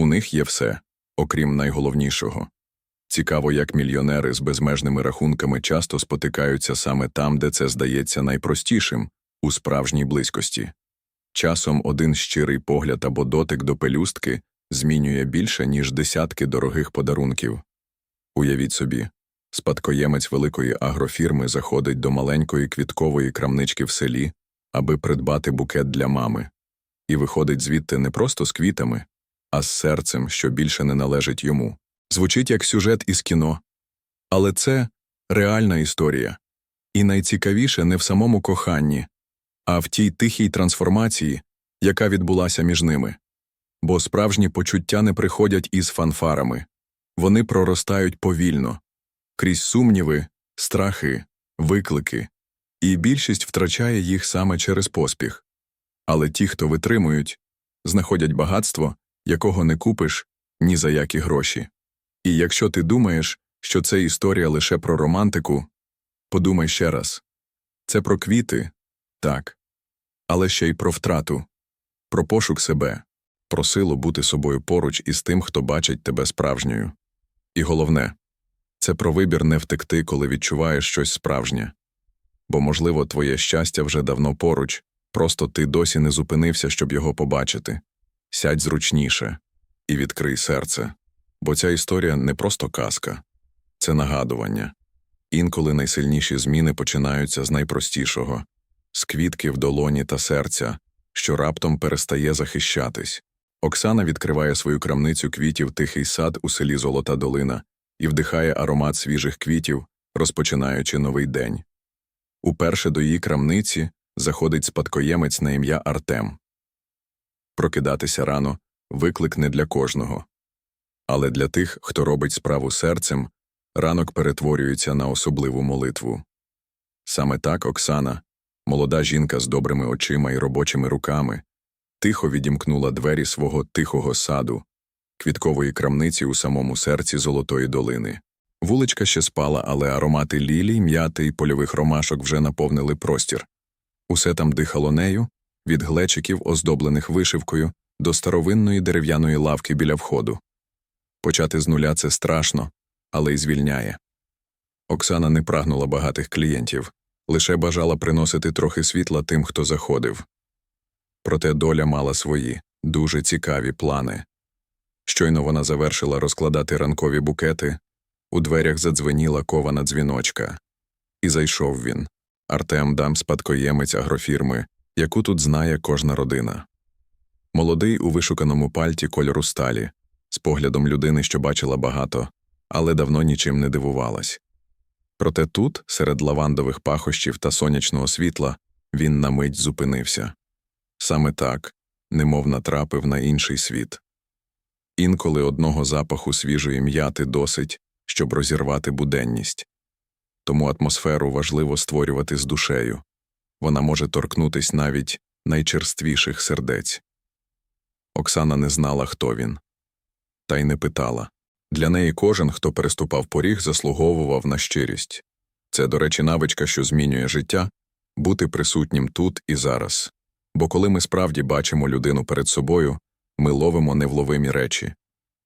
У них є все, окрім найголовнішого. Цікаво, як мільйонери з безмежними рахунками часто спотикаються саме там, де це здається найпростішим у справжній близькості. Часом один щирий погляд або дотик до пелюстки змінює більше, ніж десятки дорогих подарунків. Уявіть собі, спадкоємець великої агрофірми заходить до маленької квіткової крамнички в селі, аби придбати букет для мами, і виходить звідти не просто з квітами, а з серцем, що більше не належить йому. Звучить як сюжет із кіно. Але це реальна історія. І найцікавіше не в самому коханні, а в тій тихій трансформації, яка відбулася між ними. Бо справжні почуття не приходять із фанфарами, вони проростають повільно, крізь сумніви, страхи, виклики, і більшість втрачає їх саме через поспіх. Але ті, хто витримують, знаходять багатство, якого не купиш ні за які гроші. І якщо ти думаєш, що це історія лише про романтику, подумай ще раз це про квіти, так, але ще й про втрату, про пошук себе, про силу бути собою поруч із тим, хто бачить тебе справжньою. І головне це про вибір не втекти, коли відчуваєш щось справжнє. Бо, можливо, твоє щастя вже давно поруч, просто ти досі не зупинився, щоб його побачити. Сядь зручніше і відкрий серце. Бо ця історія не просто казка, це нагадування. Інколи найсильніші зміни починаються з найпростішого з квітки в долоні та серця, що раптом перестає захищатись. Оксана відкриває свою крамницю квітів тихий сад у селі Золота Долина і вдихає аромат свіжих квітів, розпочинаючи новий день. Уперше до її крамниці заходить спадкоємець на ім'я Артем. Прокидатися рано виклик не для кожного. Але для тих, хто робить справу серцем, ранок перетворюється на особливу молитву. Саме так Оксана, молода жінка з добрими очима і робочими руками, тихо відімкнула двері свого тихого саду, квіткової крамниці у самому серці Золотої долини. Вуличка ще спала, але аромати лілій, м'яти й польових ромашок вже наповнили простір. Усе там дихало нею, від глечиків, оздоблених вишивкою, до старовинної дерев'яної лавки біля входу. Почати з нуля це страшно, але й звільняє. Оксана не прагнула багатих клієнтів, лише бажала приносити трохи світла тим, хто заходив. Проте доля мала свої, дуже цікаві плани. Щойно вона завершила розкладати ранкові букети, у дверях задзвеніла кована дзвіночка. І зайшов він Артем дам спадкоємець агрофірми, яку тут знає кожна родина. Молодий у вишуканому пальті кольору сталі, з поглядом людини, що бачила багато, але давно нічим не дивувалась. Проте тут, серед лавандових пахощів та сонячного світла, він на мить зупинився. Саме так, немов натрапив на інший світ. Інколи одного запаху свіжої м'яти досить, щоб розірвати буденність. Тому атмосферу важливо створювати з душею вона може торкнутись навіть найчерствіших сердець. Оксана не знала, хто він, та й не питала. Для неї кожен, хто переступав поріг, заслуговував на щирість. Це, до речі, навичка, що змінює життя, бути присутнім тут і зараз. Бо коли ми справді бачимо людину перед собою, ми ловимо невловимі речі,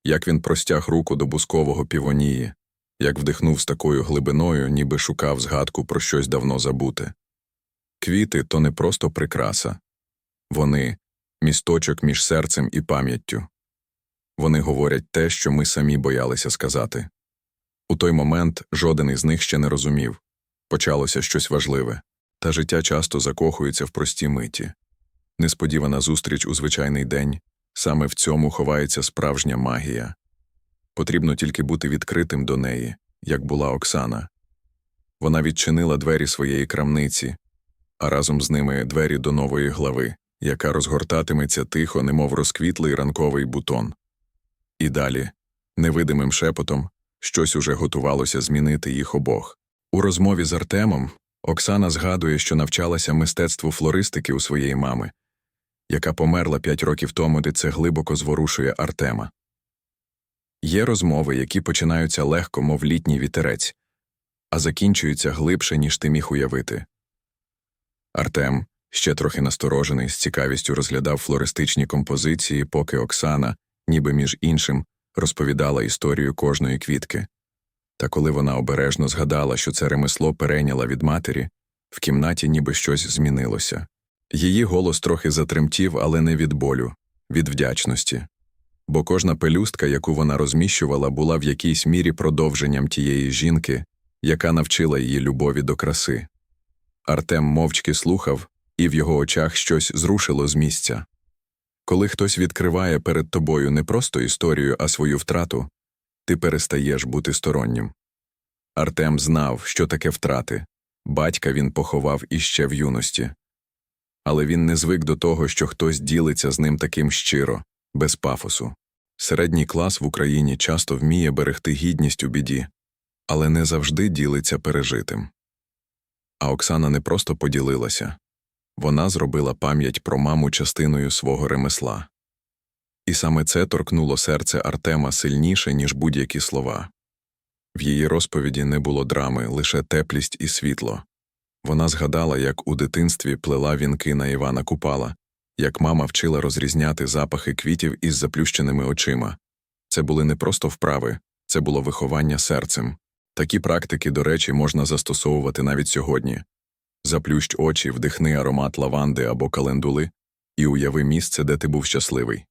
як він простяг руку до бускового півонії, як вдихнув з такою глибиною, ніби шукав згадку про щось давно забуте. Квіти то не просто прикраса вони місточок між серцем і пам'яттю. Вони говорять те, що ми самі боялися сказати. У той момент жоден із них ще не розумів почалося щось важливе, та життя часто закохується в прості миті. Несподівана зустріч у звичайний день саме в цьому ховається справжня магія. Потрібно тільки бути відкритим до неї, як була Оксана. Вона відчинила двері своєї крамниці, а разом з ними двері до нової глави, яка розгортатиметься тихо, немов розквітлий ранковий бутон. І далі, невидимим шепотом, щось уже готувалося змінити їх обох. У розмові з Артемом Оксана згадує, що навчалася мистецтву флористики у своєї мами, яка померла п'ять років тому, де це глибоко зворушує Артема. Є розмови, які починаються легко, мов літній вітерець, а закінчуються глибше, ніж ти міг уявити. Артем, ще трохи насторожений, з цікавістю розглядав флористичні композиції, поки Оксана, ніби між іншим розповідала історію кожної квітки. Та коли вона обережно згадала, що це ремесло перейняла від матері, в кімнаті ніби щось змінилося. Її голос трохи затремтів, але не від болю, від вдячності. Бо кожна пелюстка, яку вона розміщувала, була в якійсь мірі продовженням тієї жінки, яка навчила її любові до краси. Артем мовчки слухав, і в його очах щось зрушило з місця. Коли хтось відкриває перед тобою не просто історію, а свою втрату, ти перестаєш бути стороннім. Артем знав, що таке втрати. Батька він поховав іще в юності. Але він не звик до того, що хтось ділиться з ним таким щиро, без пафосу. Середній клас в Україні часто вміє берегти гідність у біді, але не завжди ділиться пережитим. А Оксана не просто поділилася вона зробила пам'ять про маму частиною свого ремесла. І саме це торкнуло серце Артема сильніше, ніж будь-які слова. В її розповіді не було драми, лише теплість і світло. Вона згадала, як у дитинстві плела вінки на Івана Купала, як мама вчила розрізняти запахи квітів із заплющеними очима. Це були не просто вправи, це було виховання серцем. Такі практики, до речі, можна застосовувати навіть сьогодні. Заплющ очі, вдихни аромат лаванди або календули і уяви місце, де ти був щасливий.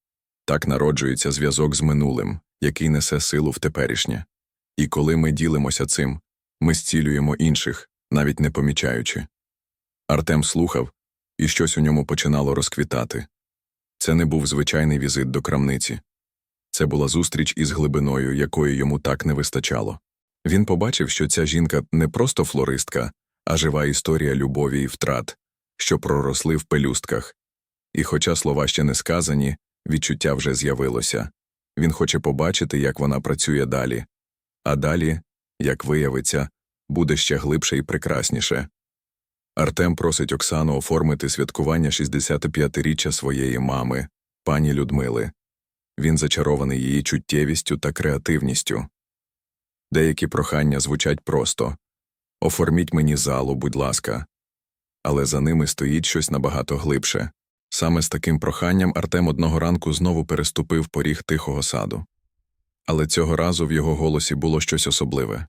Так народжується зв'язок з минулим, який несе силу в теперішнє. І коли ми ділимося цим, ми зцілюємо інших, навіть не помічаючи. Артем слухав, і щось у ньому починало розквітати. Це не був звичайний візит до крамниці. Це була зустріч із глибиною, якої йому так не вистачало. Він побачив, що ця жінка не просто флористка, а жива історія любові і втрат, що проросли в пелюстках. І, хоча слова ще не сказані, відчуття вже з'явилося. Він хоче побачити, як вона працює далі. А далі, як виявиться, буде ще глибше і прекрасніше. Артем просить Оксану оформити святкування 65-річчя своєї мами, пані Людмили. Він зачарований її чуттєвістю та креативністю. Деякі прохання звучать просто Оформіть мені залу, будь ласка. Але за ними стоїть щось набагато глибше. Саме з таким проханням Артем одного ранку знову переступив поріг тихого саду. Але цього разу в його голосі було щось особливе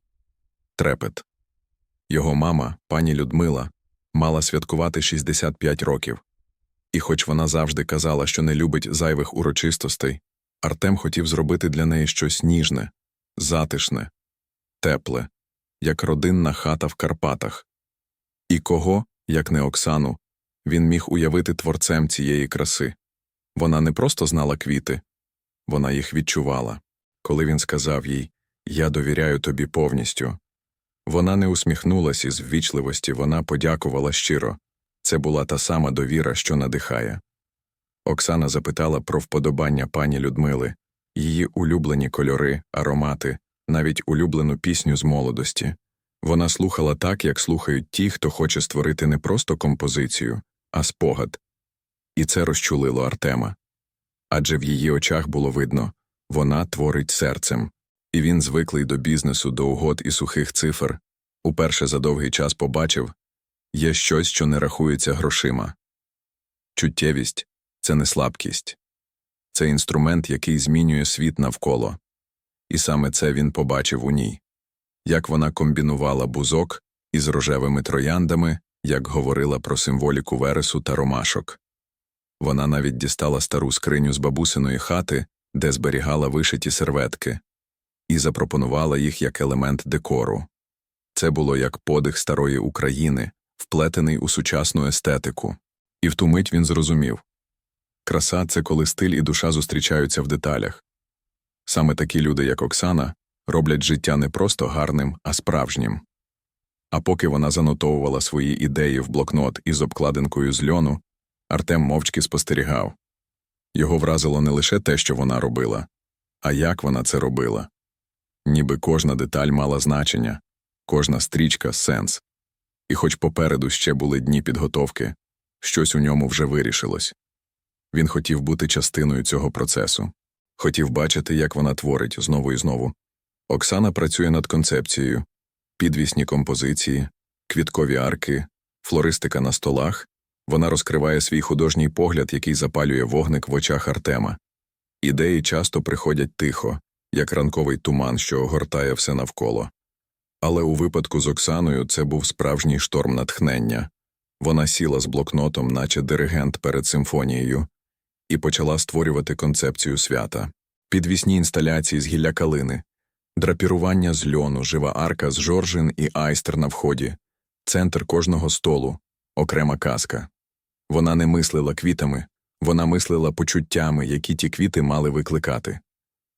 трепет. Його мама, пані Людмила, мала святкувати 65 років. І хоч вона завжди казала, що не любить зайвих урочистостей, Артем хотів зробити для неї щось ніжне, затишне, тепле, як родинна хата в Карпатах. І кого, як не Оксану, він міг уявити творцем цієї краси. Вона не просто знала квіти, вона їх відчувала. Коли він сказав їй Я довіряю тобі повністю. Вона не усміхнулась із ввічливості, вона подякувала щиро. Це була та сама довіра, що надихає. Оксана запитала про вподобання пані Людмили, її улюблені кольори, аромати, навіть улюблену пісню з молодості. Вона слухала так, як слухають ті, хто хоче створити не просто композицію, а спогад. І це розчулило Артема. Адже в її очах було видно вона творить серцем, і він, звиклий до бізнесу, до угод і сухих цифр, уперше за довгий час побачив є щось, що не рахується грошима. Чуттєвість це не слабкість, це інструмент, який змінює світ навколо. І саме це він побачив у ній як вона комбінувала бузок із рожевими трояндами, як говорила про символіку вересу та ромашок. Вона навіть дістала стару скриню з бабусиної хати, де зберігала вишиті серветки, і запропонувала їх як елемент декору. Це було як подих старої України, вплетений у сучасну естетику. І в ту мить він зрозумів краса це коли стиль і душа зустрічаються в деталях. Саме такі люди, як Оксана, роблять життя не просто гарним, а справжнім. А поки вона занотовувала свої ідеї в блокнот із обкладинкою з льону, Артем мовчки спостерігав. Його вразило не лише те, що вона робила, а як вона це робила. Ніби кожна деталь мала значення, кожна стрічка сенс. І хоч попереду ще були дні підготовки, щось у ньому вже вирішилось. Він хотів бути частиною цього процесу, хотів бачити, як вона творить знову і знову, Оксана працює над концепцією підвісні композиції, квіткові арки, флористика на столах. Вона розкриває свій художній погляд, який запалює вогник в очах Артема. Ідеї часто приходять тихо, як ранковий туман, що огортає все навколо. Але у випадку з Оксаною це був справжній шторм натхнення. Вона сіла з блокнотом, наче диригент перед симфонією, і почала створювати концепцію свята. Підвісні інсталяції з гілля калини, драпірування з льону, жива арка з жоржин і айстер на вході, центр кожного столу, окрема казка. Вона не мислила квітами, вона мислила почуттями, які ті квіти мали викликати.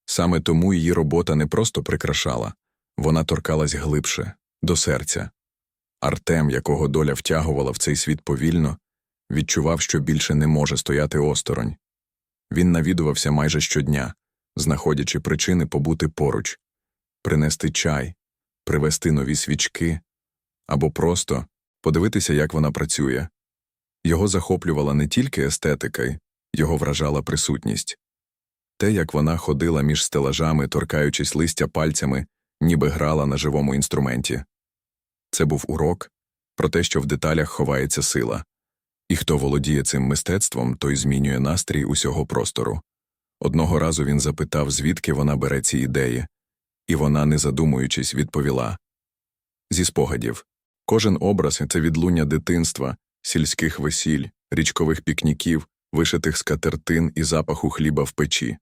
Саме тому її робота не просто прикрашала, вона торкалась глибше, до серця. Артем, якого доля втягувала в цей світ повільно, відчував, що більше не може стояти осторонь. Він навідувався майже щодня, знаходячи причини побути поруч, принести чай, привезти нові свічки або просто подивитися, як вона працює. Його захоплювала не тільки естетика, його вражала присутність. Те, як вона ходила між стелажами, торкаючись листя пальцями, ніби грала на живому інструменті. Це був урок про те, що в деталях ховається сила, і хто володіє цим мистецтвом, той змінює настрій усього простору. Одного разу він запитав, звідки вона бере ці ідеї, і вона, не задумуючись, відповіла зі спогадів. Кожен образ це відлуння дитинства, сільських весіль, річкових пікніків, вишитих скатертин і запаху хліба в печі.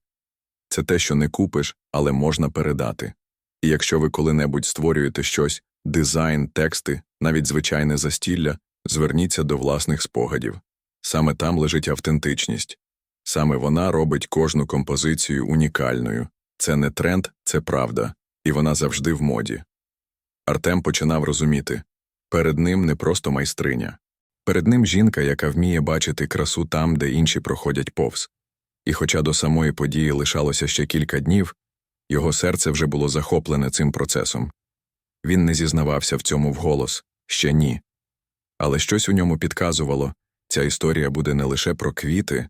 Це те, що не купиш, але можна передати. І якщо ви коли-небудь створюєте щось, дизайн, тексти, навіть звичайне застілля, зверніться до власних спогадів. Саме там лежить автентичність. Саме вона робить кожну композицію унікальною. Це не тренд, це правда, і вона завжди в моді. Артем починав розуміти перед ним не просто майстриня, перед ним жінка, яка вміє бачити красу там, де інші проходять повз. І хоча до самої події лишалося ще кілька днів, його серце вже було захоплене цим процесом. Він не зізнавався в цьому вголос ще ні. Але щось у ньому підказувало ця історія буде не лише про квіти.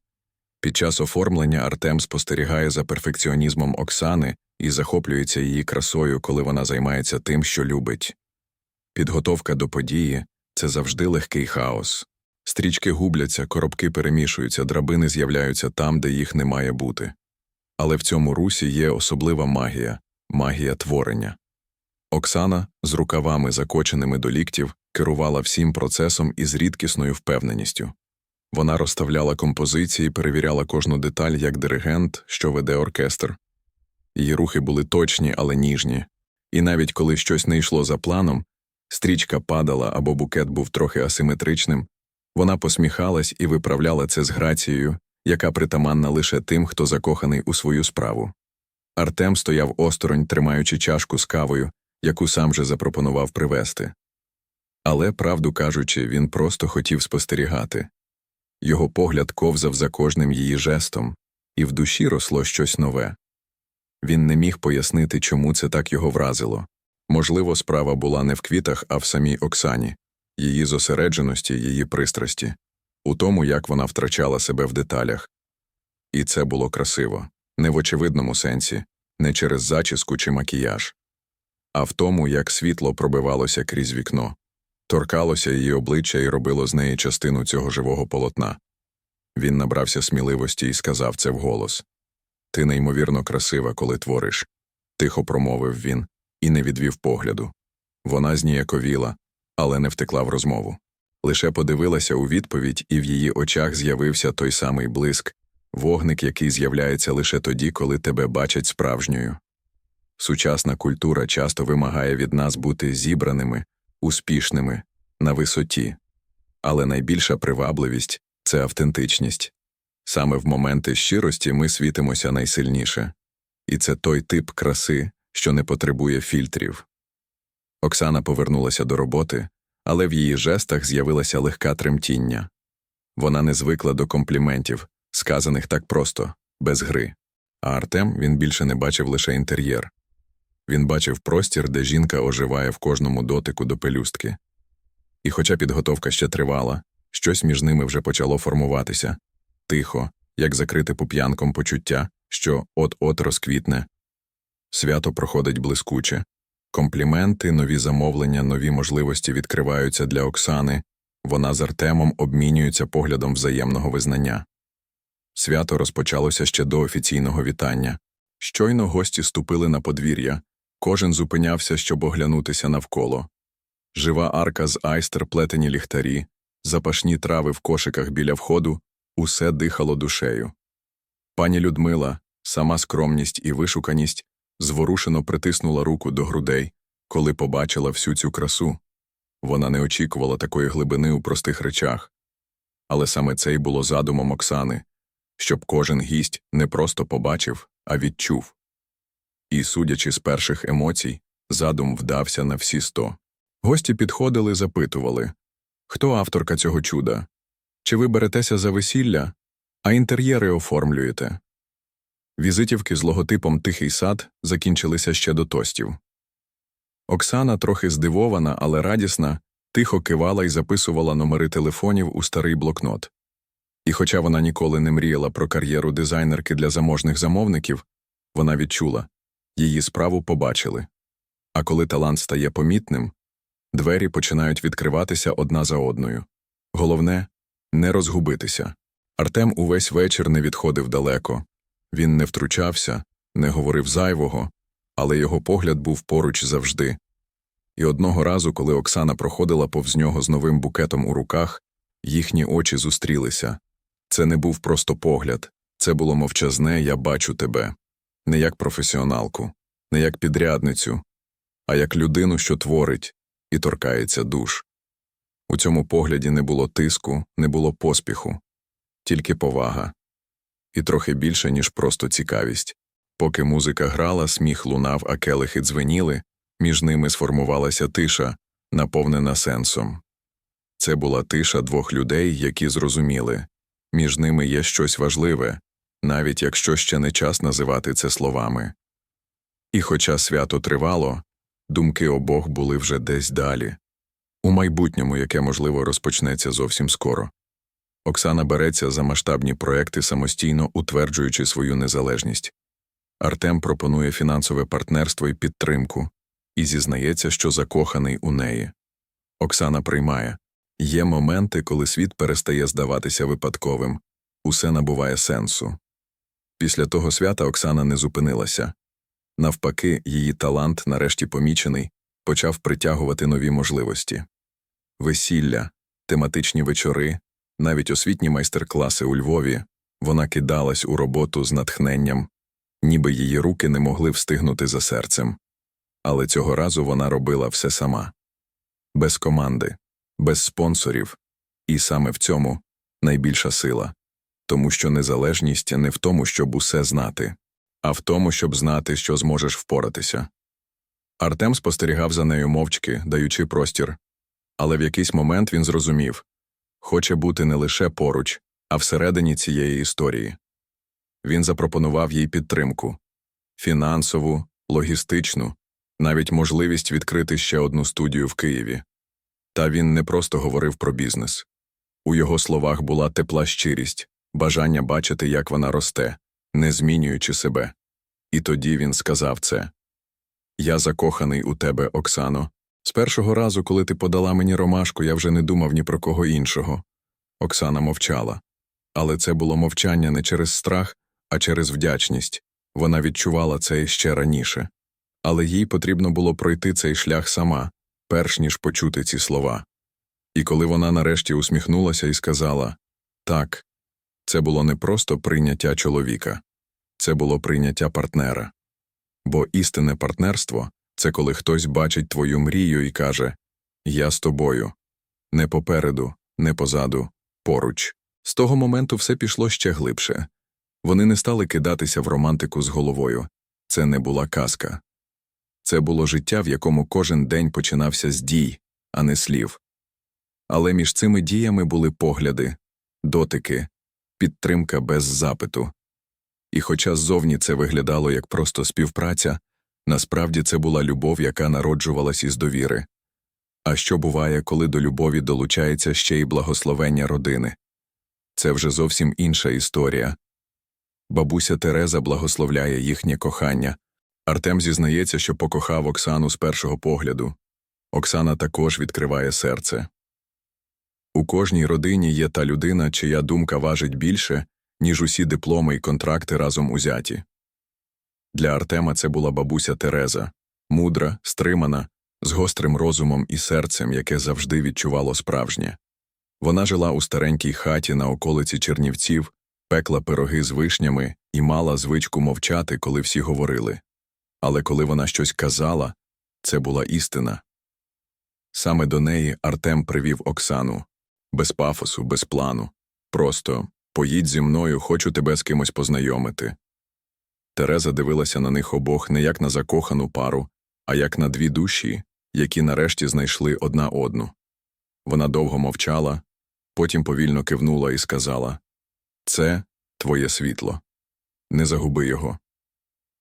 Під час оформлення Артем спостерігає за перфекціонізмом Оксани і захоплюється її красою, коли вона займається тим, що любить. Підготовка до події це завжди легкий хаос. Стрічки губляться, коробки перемішуються, драбини з'являються там, де їх не має бути. Але в цьому русі є особлива магія магія творення. Оксана з рукавами, закоченими до ліктів, керувала всім процесом із рідкісною впевненістю. Вона розставляла композиції, перевіряла кожну деталь як диригент, що веде оркестр. Її рухи були точні, але ніжні, і навіть коли щось не йшло за планом, стрічка падала або букет був трохи асиметричним, вона посміхалась і виправляла це з грацією, яка притаманна лише тим, хто закоханий у свою справу. Артем стояв осторонь, тримаючи чашку з кавою, яку сам же запропонував привезти. Але, правду кажучи, він просто хотів спостерігати. Його погляд ковзав за кожним її жестом, і в душі росло щось нове. Він не міг пояснити, чому це так його вразило. Можливо, справа була не в квітах, а в самій Оксані, її зосередженості, її пристрасті, у тому, як вона втрачала себе в деталях. І це було красиво, не в очевидному сенсі, не через зачіску чи макіяж, а в тому, як світло пробивалося крізь вікно, торкалося її обличчя і робило з неї частину цього живого полотна. Він набрався сміливості і сказав це вголос Ти неймовірно красива, коли твориш, тихо промовив він і не відвів погляду. Вона зніяковіла, але не втекла в розмову. Лише подивилася у відповідь, і в її очах з'явився той самий блиск, вогник, який з'являється лише тоді, коли тебе бачать справжньою. Сучасна культура часто вимагає від нас бути зібраними, успішними, на висоті, але найбільша привабливість це автентичність. Саме в моменти щирості ми світимося найсильніше, і це той тип краси, що не потребує фільтрів. Оксана повернулася до роботи, але в її жестах з'явилася легка тремтіння. Вона не звикла до компліментів, сказаних так просто, без гри. А Артем він більше не бачив лише інтер'єр. Він бачив простір, де жінка оживає в кожному дотику до пелюстки. І хоча підготовка ще тривала, щось між ними вже почало формуватися тихо, як закрите пуп'янком почуття, що от-от розквітне. Свято проходить блискуче. Компліменти, нові замовлення, нові можливості відкриваються для Оксани, вона з Артемом обмінюється поглядом взаємного визнання. Свято розпочалося ще до офіційного вітання. Щойно гості ступили на подвір'я, кожен зупинявся, щоб оглянутися навколо. Жива арка з айстер, плетені ліхтарі, запашні трави в кошиках біля входу, усе дихало душею. Пані Людмила, сама скромність і вишуканість, зворушено притиснула руку до грудей, коли побачила всю цю красу. Вона не очікувала такої глибини у простих речах. Але саме це й було задумом Оксани, щоб кожен гість не просто побачив, а відчув. І, судячи з перших емоцій, задум вдався на всі сто. Гості підходили, запитували хто авторка цього чуда? Чи ви беретеся за весілля, а інтер'єри оформлюєте? Візитівки з логотипом Тихий сад закінчилися ще до тостів. Оксана, трохи здивована, але радісна, тихо кивала і записувала номери телефонів у старий блокнот. І хоча вона ніколи не мріяла про кар'єру дизайнерки для заможних замовників, вона відчула її справу побачили. А коли талант стає помітним, двері починають відкриватися одна за одною. Головне не розгубитися. Артем увесь вечір не відходив далеко. Він не втручався, не говорив зайвого, але його погляд був поруч завжди. І одного разу, коли Оксана проходила повз нього з новим букетом у руках, їхні очі зустрілися. Це не був просто погляд, це було мовчазне Я бачу тебе, не як професіоналку, не як підрядницю, а як людину, що творить і торкається душ. У цьому погляді не було тиску, не було поспіху, тільки повага. І трохи більше, ніж просто цікавість. Поки музика грала, сміх лунав, а келихи дзвеніли, між ними сформувалася тиша, наповнена сенсом. Це була тиша двох людей, які зрозуміли між ними є щось важливе, навіть якщо ще не час називати це словами. І хоча свято тривало, думки обох були вже десь далі, у майбутньому, яке, можливо, розпочнеться зовсім скоро. Оксана береться за масштабні проекти самостійно утверджуючи свою незалежність. Артем пропонує фінансове партнерство і підтримку і зізнається, що закоханий у неї. Оксана приймає є моменти, коли світ перестає здаватися випадковим, усе набуває сенсу. Після того свята Оксана не зупинилася. Навпаки, її талант, нарешті помічений, почав притягувати нові можливості весілля, тематичні вечори, навіть освітні майстер-класи у Львові, вона кидалась у роботу з натхненням, ніби її руки не могли встигнути за серцем. Але цього разу вона робила все сама без команди, без спонсорів, і саме в цьому найбільша сила, тому що незалежність не в тому, щоб усе знати, а в тому, щоб знати, що зможеш впоратися. Артем спостерігав за нею мовчки, даючи простір, але в якийсь момент він зрозумів хоче бути не лише поруч, а всередині цієї історії. Він запропонував їй підтримку фінансову, логістичну, навіть можливість відкрити ще одну студію в Києві. Та він не просто говорив про бізнес. У його словах була тепла щирість, бажання бачити, як вона росте, не змінюючи себе. І тоді він сказав це Я закоханий у тебе, Оксано. З першого разу, коли ти подала мені ромашку, я вже не думав ні про кого іншого. Оксана мовчала. Але це було мовчання не через страх, а через вдячність. Вона відчувала це іще раніше. Але їй потрібно було пройти цей шлях сама, перш ніж почути ці слова. І коли вона нарешті усміхнулася і сказала так, це було не просто прийняття чоловіка, це було прийняття партнера. Бо істинне партнерство це коли хтось бачить твою мрію і каже Я з тобою, не попереду, не позаду, поруч. З того моменту все пішло ще глибше. Вони не стали кидатися в романтику з головою це не була казка. Це було життя, в якому кожен день починався з дій, а не слів. Але між цими діями були погляди, дотики, підтримка без запиту. І хоча ззовні це виглядало як просто співпраця, насправді це була любов, яка народжувалась із довіри. А що буває, коли до любові долучається ще й благословення родини? Це вже зовсім інша історія. Бабуся Тереза благословляє їхнє кохання. Артем зізнається, що покохав Оксану з першого погляду. Оксана також відкриває серце. У кожній родині є та людина, чия думка важить більше, ніж усі дипломи і контракти разом узяті. Для Артема це була бабуся Тереза, мудра, стримана, з гострим розумом і серцем, яке завжди відчувало справжнє. Вона жила у старенькій хаті на околиці Чернівців, пекла пироги з вишнями і мала звичку мовчати, коли всі говорили. Але коли вона щось казала, це була істина. Саме до неї Артем привів Оксану. Без пафосу, без плану. Просто поїдь зі мною, хочу тебе з кимось познайомити. Тереза дивилася на них обох не як на закохану пару, а як на дві душі, які нарешті знайшли одна одну. Вона довго мовчала, потім повільно кивнула і сказала Це твоє світло. Не загуби його.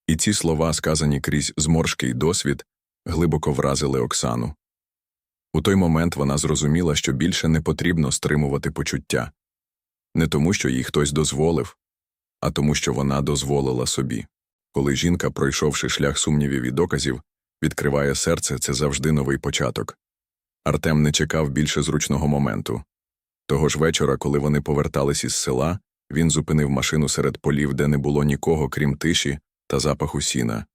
І ці слова, сказані крізь зморшкий досвід, глибоко вразили Оксану. У той момент вона зрозуміла, що більше не потрібно стримувати почуття не тому, що їй хтось дозволив, а тому, що вона дозволила собі. Коли жінка, пройшовши шлях сумнівів і доказів, відкриває серце, це завжди новий початок. Артем не чекав більше зручного моменту. Того ж вечора, коли вони повертались із села, він зупинив машину серед полів, де не було нікого, крім тиші та запаху сіна,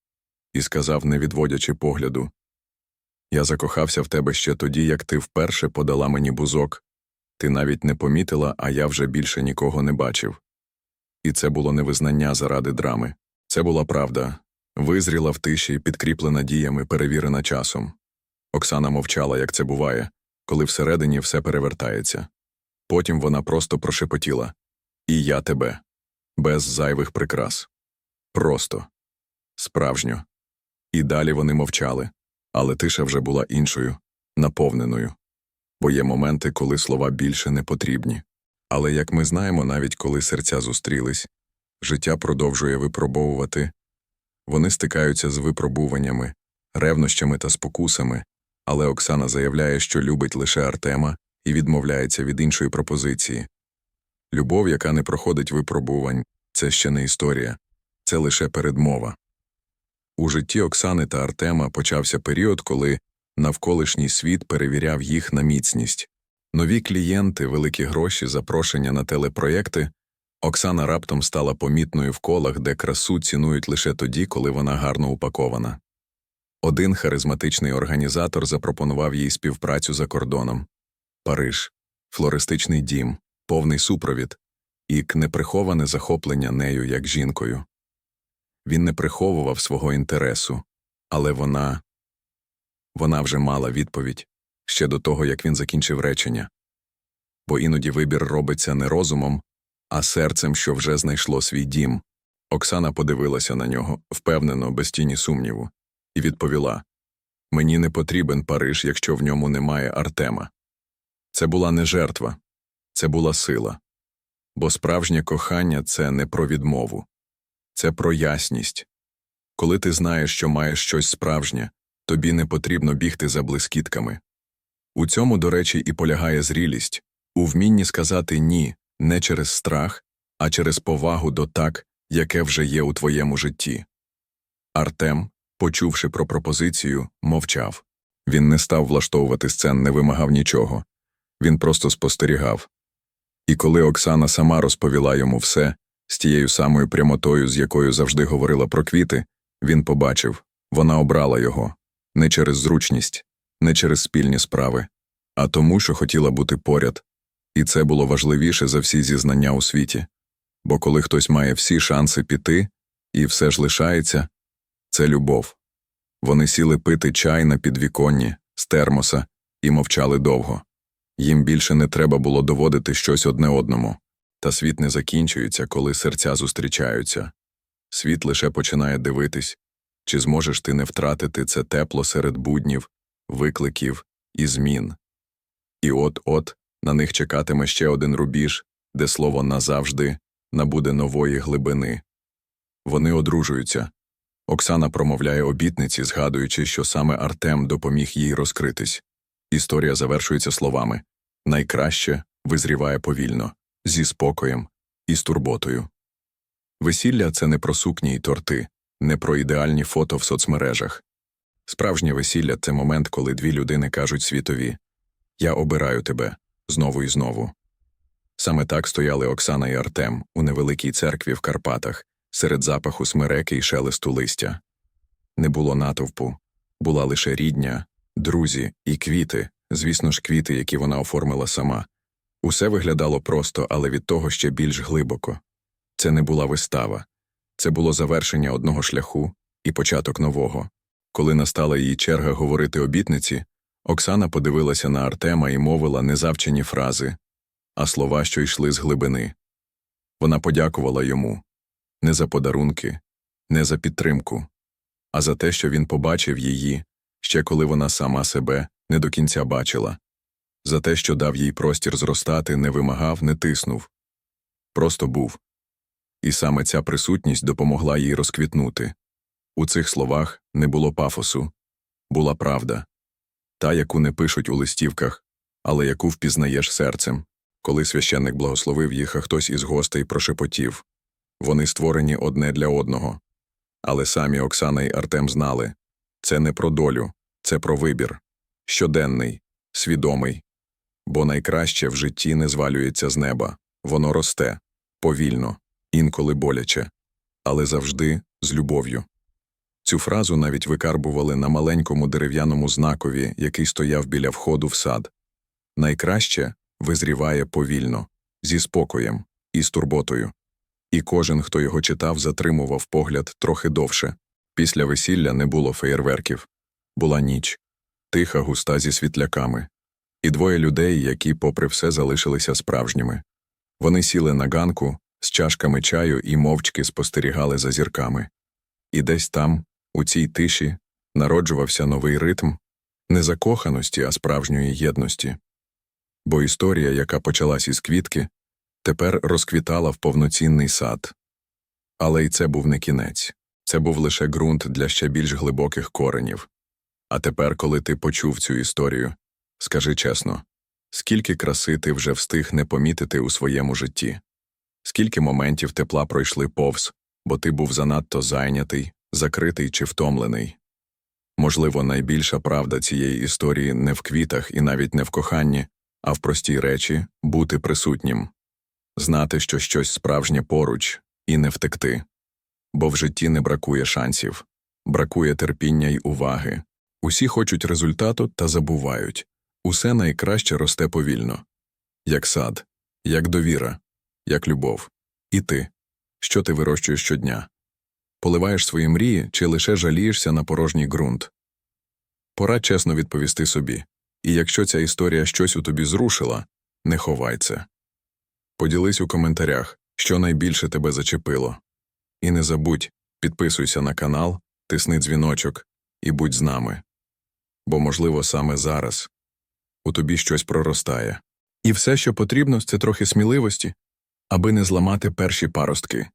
і сказав, не відводячи погляду Я закохався в тебе ще тоді, як ти вперше подала мені бузок. Ти навіть не помітила, а я вже більше нікого не бачив. І це було не визнання заради драми. Це була правда, визріла в тиші, підкріплена діями, перевірена часом. Оксана мовчала, як це буває, коли всередині все перевертається. Потім вона просто прошепотіла І я тебе, без зайвих прикрас. Просто, справжньо. І далі вони мовчали, але тиша вже була іншою, наповненою. Бо є моменти, коли слова більше не потрібні. Але, як ми знаємо, навіть коли серця зустрілись, життя продовжує випробовувати, вони стикаються з випробуваннями, ревнощами та спокусами, але Оксана заявляє, що любить лише Артема і відмовляється від іншої пропозиції. Любов, яка не проходить випробувань, це ще не історія, це лише передмова. У житті Оксани та Артема почався період, коли навколишній світ перевіряв їх на міцність. Нові клієнти, великі гроші, запрошення на телепроєкти. Оксана раптом стала помітною в колах, де красу цінують лише тоді, коли вона гарно упакована. Один харизматичний організатор запропонував їй співпрацю за кордоном Париж, флористичний дім, повний супровід і неприховане захоплення нею як жінкою. Він не приховував свого інтересу, але вона вона вже мала відповідь ще до того, як він закінчив речення. Бо іноді вибір робиться не розумом, а серцем, що вже знайшло свій дім. Оксана подивилася на нього, впевнено, без тіні сумніву, і відповіла Мені не потрібен Париж, якщо в ньому немає Артема. Це була не жертва, це була сила. Бо справжнє кохання це не про відмову, це про ясність. Коли ти знаєш, що маєш щось справжнє, тобі не потрібно бігти за блискітками. У цьому, до речі, і полягає зрілість у вмінні сказати ні не через страх, а через повагу до так, яке вже є у твоєму житті. Артем, почувши про пропозицію, мовчав. Він не став влаштовувати сцен, не вимагав нічого. Він просто спостерігав. І коли Оксана сама розповіла йому все, з тією самою прямотою, з якою завжди говорила про квіти, він побачив вона обрала його не через зручність, не через спільні справи, а тому, що хотіла бути поряд, і це було важливіше за всі зізнання у світі. Бо коли хтось має всі шанси піти, і все ж лишається, це любов. Вони сіли пити чай на підвіконні з термоса і мовчали довго. Їм більше не треба було доводити щось одне одному, та світ не закінчується, коли серця зустрічаються. Світ лише починає дивитись, чи зможеш ти не втратити це тепло серед буднів, викликів і змін. І от от на них чекатиме ще один рубіж, де слово назавжди набуде нової глибини. Вони одружуються. Оксана промовляє обітниці, згадуючи, що саме Артем допоміг їй розкритись. Історія завершується словами найкраще визріває повільно, зі спокоєм і з турботою. Весілля це не про сукні й торти, не про ідеальні фото в соцмережах. Справжнє весілля це момент, коли дві людини кажуть світові Я обираю тебе знову і знову. Саме так стояли Оксана і Артем у невеликій церкві в Карпатах, серед запаху смереки і шелесту листя. Не було натовпу, була лише рідня, друзі і квіти, звісно ж, квіти, які вона оформила сама. Усе виглядало просто, але від того ще більш глибоко. Це не була вистава, це було завершення одного шляху і початок нового. Коли настала її черга говорити обітниці, Оксана подивилася на Артема і мовила незавчені фрази, а слова, що йшли з глибини. Вона подякувала йому не за подарунки, не за підтримку, а за те, що він побачив її, ще коли вона сама себе не до кінця бачила, за те, що дав їй простір зростати, не вимагав, не тиснув. Просто був. І саме ця присутність допомогла їй розквітнути. У цих словах не було пафосу, була правда, та, яку не пишуть у листівках, але яку впізнаєш серцем. Коли священник благословив їх, а хтось із гостей прошепотів вони створені одне для одного. Але самі Оксана і Артем знали це не про долю, це про вибір щоденний, свідомий. Бо найкраще в житті не звалюється з неба, воно росте повільно, інколи боляче, але завжди з любов'ю. Цю фразу навіть викарбували на маленькому дерев'яному знакові, який стояв біля входу в сад. Найкраще визріває повільно, зі спокоєм і з турботою. І кожен, хто його читав, затримував погляд трохи довше. Після весілля не було феєрверків. Була ніч, тиха, густа зі світляками. І двоє людей, які, попри все, залишилися справжніми. Вони сіли на ганку з чашками чаю і мовчки спостерігали за зірками. І десь там, у цій тиші, народжувався новий ритм не закоханості, а справжньої єдності. Бо історія, яка почалась із квітки, тепер розквітала в повноцінний сад. Але й це був не кінець, це був лише ґрунт для ще більш глибоких коренів. А тепер, коли ти почув цю історію, скажи чесно, скільки краси ти вже встиг не помітити у своєму житті, скільки моментів тепла пройшли повз, бо ти був занадто зайнятий, закритий чи втомлений. Можливо, найбільша правда цієї історії не в квітах і навіть не в коханні, а в простій речі бути присутнім, знати, що щось справжнє поруч, і не втекти. Бо в житті не бракує шансів, бракує терпіння й уваги. Усі хочуть результату та забувають усе найкраще росте повільно як сад, як довіра, як любов. І ти, що ти вирощуєш щодня? Поливаєш свої мрії чи лише жалієшся на порожній ґрунт? Пора чесно відповісти собі. І якщо ця історія щось у тобі зрушила, не ховай це. Поділись у коментарях, що найбільше тебе зачепило. І не забудь, підписуйся на канал, тисни дзвіночок і будь з нами. Бо, можливо, саме зараз у тобі щось проростає. І все, що потрібно, це трохи сміливості, аби не зламати перші паростки.